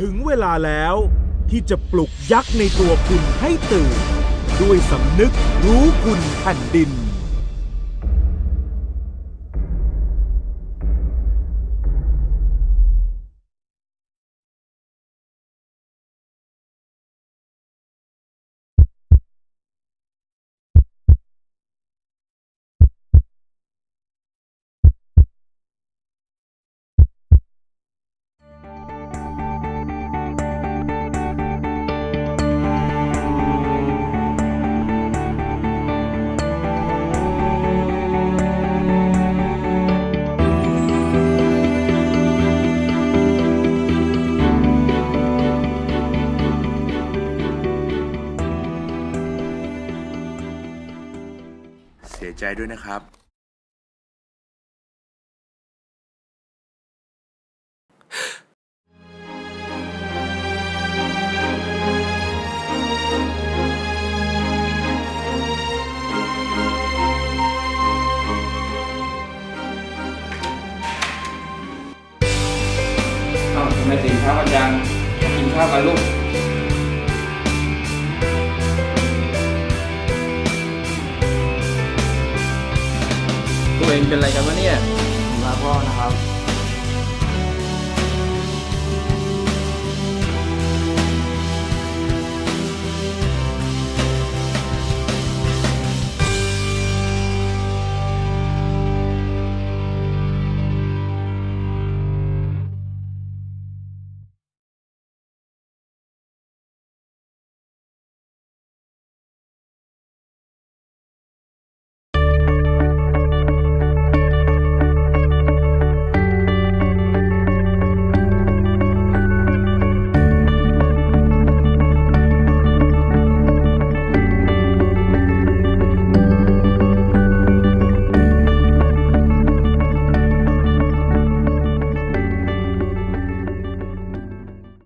ถึงเวลาแล้วที่จะปลุกยักษ์ในตัวคุณให้ตื่น ด้วยสำนึกรู้คุณแผ่นดิน เสียใจด้วยนะครับ อ้าทำไมตื่นเช้ากันยังกินข้าวกันลูก เป็นอะไรกันวะเนี่ยผมรักพ่อนะครับ